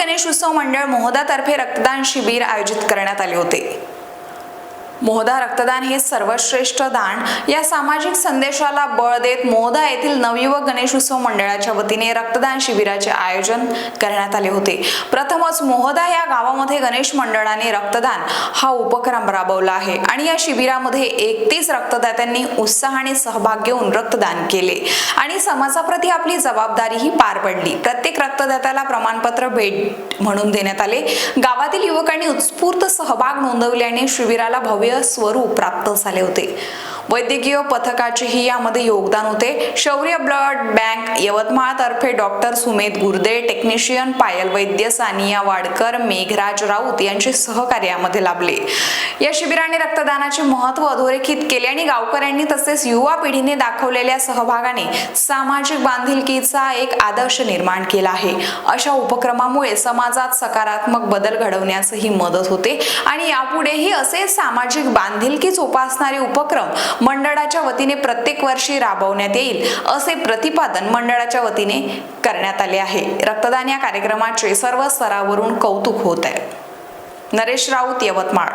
गणेश उत्सव मंडळ मोहदातर्फे रक्तदान शिबिर आयोजित करण्यात आले होते. मोहदा रक्तदान हे सर्वश्रेष्ठ दान. या सामाजिक संदेशाला बळ देत मोहदा येथील नवयुवक गणेश उत्सव मंडळाच्या वतीने रक्तदान शिबिराचे आयोजन करण्यात आले होते. प्रथमच मोहदा या गावामध्ये गणेश मंडळाने रक्तदान हा उपक्रम राबवला आहे आणि या शिबिरामध्ये एकतीस रक्तदात्यांनी उत्साहाने सहभाग घेऊन रक्तदान केले. आणि समाजाप्रती आपली जबाबदारीही पार पडली. प्रत्येक रक्तदात्याला प्रमाणपत्र भेट म्हणून देण्यात आले. गावातील युवकांनी उत्स्फूर्त सहभाग नोंदवल्याने शिबिराला भव्य स्वरूप प्राप्त झाले होते. वैद्यकीय पथकाचेही यामध्ये योगदान होते. शौर्य ब्लड बँक यवतमाळ तर्फे डॉक्टर सुमेध गुर्दे टेक्निशियन पायल वैद्य सानिया वाडकर मेघराज राऊत यांचे सहकार्य यामध्ये लाभले. या शिबिराने रक्तदानाचे महत्त्व अधोरेखित केले आणि गावकऱ्यांनी तसेच युवा पिढीने दाखवलेल्या सहभागाने सामाजिक बांधिलकीचा एक आदर्श निर्माण केला आहे. अशा उपक्रमामुळे समाजात सकारात्मक बदल घडवण्यासही मदत होते. आणि यापुढेही असे सामाजिक बांधिलकी जोपासणारे उपक्रम मंडळाच्या वतीने प्रत्येक वर्षी राबवण्यात येईल असे प्रतिपादन मंडळाच्या वतीने करण्यात आले आहे. रक्तदान या कार्यक्रमाचे सर्व स्तरावरून कौतुक होत आहे. नरेश राऊत यवतमाळ.